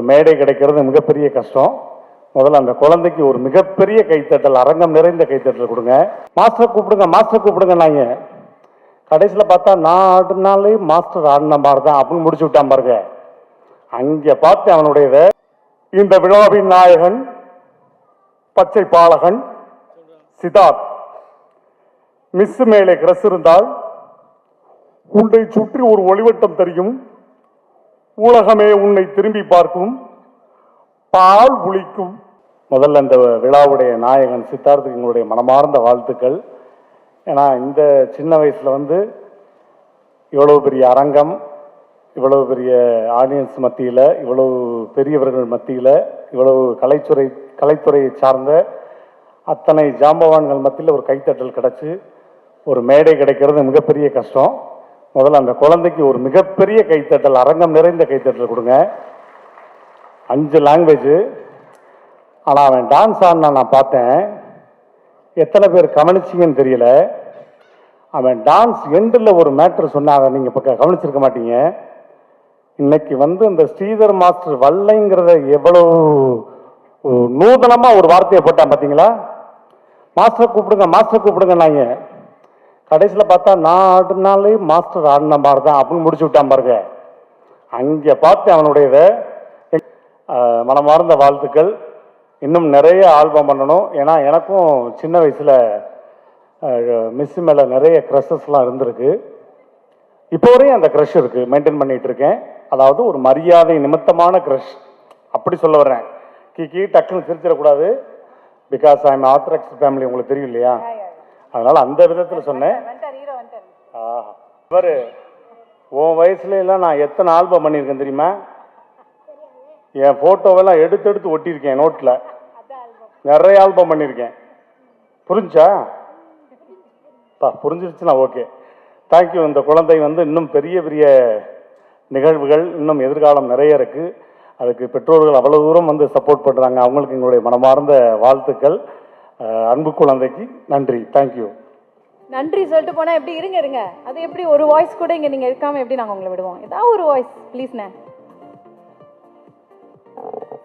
ஒரு மேடை கிடைக்கிறது மிகப்பெரிய கஷ்டம். முதல்ல அந்த குழந்தைக்கு ஒரு மிகப்பெரிய கைத்தட்டல் அரங்கம் நிறைந்த கைத்தட்டல் கொடுங்க. மாஸ்டர் கூப்பிடுங்க மாஸ்டர் கூப்பிடுங்க நாங்க கடைசியில் பார்த்தா நான் ஆடினாலே மாஸ்டர் ஆடின மாதிரி தான் அப்படின்னு முடிச்சு விட்டான் பாருங்க. அங்கே பார்த்து அவனுடையத இந்த விழாவின் நாயகன் பச்சை பாலகன் சிதார்த் மிஸ் மேலே கிரஸ் இருந்தால் உன்னை சுற்றி ஒரு ஒளிவட்டம் தெரியும். உலகமே உன்னை திரும்பி பார்க்கும். பால் ஒழிக்கும் முதல்ல அந்த விழாவுடைய நாயகன் சித்தார்த்துக்கு எங்களுடைய மனமார்ந்த வாழ்த்துக்கள். ஏன்னா இந்த சின்ன வயசில் வந்து இவ்வளவு பெரிய அரங்கம் இவ்வளவு பெரிய ஆடியன்ஸ் மத்தியில் இவ்வளவு பெரியவர்கள் மத்தியில் இவ்வளவு கலைத்துறை கலைத்துறையை சார்ந்த அத்தனை ஜாம்பவான்கள் மத்தியில் ஒரு கைத்தட்டல் கிடச்சி ஒரு மேடை கிடைக்கிறது மிகப்பெரிய கஷ்டம். முதல்ல அந்த குழந்தைக்கு ஒரு மிகப்பெரிய கைத்தட்டல் அரங்கம் நிறைந்த கைத்தட்டல் கொடுங்க. அஞ்சு லாங்குவேஜ் ஆனால் அவன் டான்ஸ் ஆடினா நான் பார்த்தேன். எத்தனை பேர் கவனிச்சிங்கன்னு தெரியல. அவன் டான்ஸ் எண்டில் ஒரு மேட்ரு சொன்னா அதை நீங்கள் இப்போ கவனிச்சிருக்க மாட்டீங்க. இன்னைக்கு வந்து இந்த ஸ்ரீதர் மாஸ்டர் வல்லைங்கிறத எவ்வளோ நூதனமாக ஒரு வார்த்தையை போட்டான் பார்த்தீங்களா மாஸ்டர் கூப்பிடுங்க மாஸ்டர் கூப்பிடுங்க நாங்க கடைசியில் பார்த்தா நான் ஆடினாலே மாஸ்டர் ஆடின மாதிரி தான் அப்படின்னு முடிச்சு விட்டான் பாருங்க. அங்கே பார்த்து அவனுடையத மனமார்ந்த வாழ்த்துக்கள். இன்னும் நிறைய ஆல்பம் பண்ணணும். ஏன்னா எனக்கும் சின்ன வயசில் மிஸ் மேலே நிறைய க்ரஷஸ்லாம் இருந்திருக்கு. இப்போ வரையும் அந்த க்ரஷ் இருக்குது மெயின்டைன் பண்ணிகிட்ருக்கேன் இருக்கேன். அதாவது ஒரு மரியாதை நிமித்தமான க்ரஷ் அப்படி சொல்ல வர்றேன். கீ டக்குன்னு சிரிச்சிடக்கூடாது. Because I am orthodox family உங்களுக்கு தெரியும் இல்லையா? அதனால அந்த விதத்தில் சொன்னேன். ஆஹா. இவரு உன் வயசுல எல்லாம் நான் எத்தனை ஆல்பம் பண்ணியிருக்கேன் தெரியுமா? என் ஃபோட்டோவெல்லாம் எடுத்து எடுத்து ஒட்டியிருக்கேன் நோட்டில் நிறைய ஆல்பம் பண்ணியிருக்கேன். புரிஞ்சா? பா புரிஞ்சிருச்சுன்னா ஓகே. தேங்க்யூ இந்த குழந்தை வந்து இன்னும் பெரிய பெரிய நிகழ்வுகள் இன்னும் எதிர்காலம் நிறைய இருக்குது அதுக்கு பெற்றோர்கள் அவ்வளோ தூரம் வந்து சப்போர்ட் பண்ணுறாங்க அவங்களுக்கு எங்களுடைய மனமார்ந்த வாழ்த்துக்கள். அன்பு குழந்தைக்கு நன்றி. தேங்க்யூ நன்றி சொல்லிட்டு போனா எப்படி இருங்க இருங்க. அது எப்படி ஒரு வாய்ஸ் கூட இங்க நீங்க இருக்காம எப்படி நாங்க உங்களை விடுவோம்? ஏதாவது ஒரு வாய்ஸ் ப்ளீஸ்ண்ணே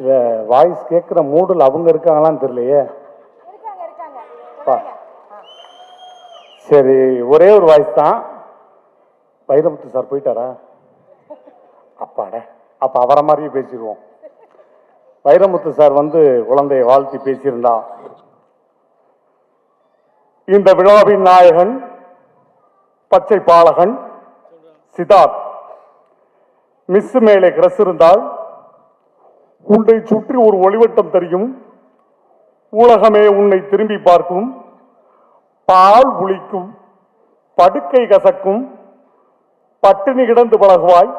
இதை வாய்ஸ் கேட்குற மூடில் அவங்க இருக்காங்களான்னு தெரியலையே. சரி ஒரே ஒரு வாய்ஸ் தான். வைரமுத்து சார் போயிட்டாரா? அப்பாட. அப்ப அவரை மாதிரியே பேசிடுவோம். வைரமுத்து சார் வந்து குழந்தையை வாழ்த்தி பேசியிருந்தா. இந்த விழாவின் நாயகன் பச்சை பாலகன் சிதார்த் மிஸ் மேலே கிரஸ் இருந்தால் உன்னை சுற்றி ஒரு ஒளிவட்டம் தெரியும். உலகமே உன்னை திரும்பி பார்க்கும். பால் புளிக்கும் படுக்கை கசக்கும் பட்டினி கிடந்து பழகுவாய்.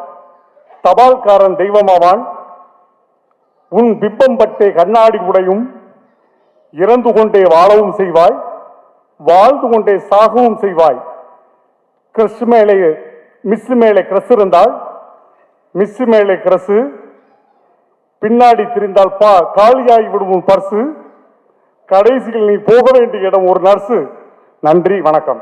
தபால்காரன் தெய்வமாவான். உன் பிம்பம் பட்டே கண்ணாடி உடையும். இறந்து கொண்டே வாழவும் செய்வாய். வாழ்ந்து கொண்டே சாகவும் செய்வாய். கிறிஸ்து மேலே மிஸ் மேலே கிரஸ் இருந்தால் மிஸ் மேலே கிரஸ் பின்னாடி திரிந்தால் பா காலியாகி விடும் பர்சு கடைசியில் நீ போக வேண்டிய இடம் ஒரு நர்ஸு நன்றி வணக்கம்.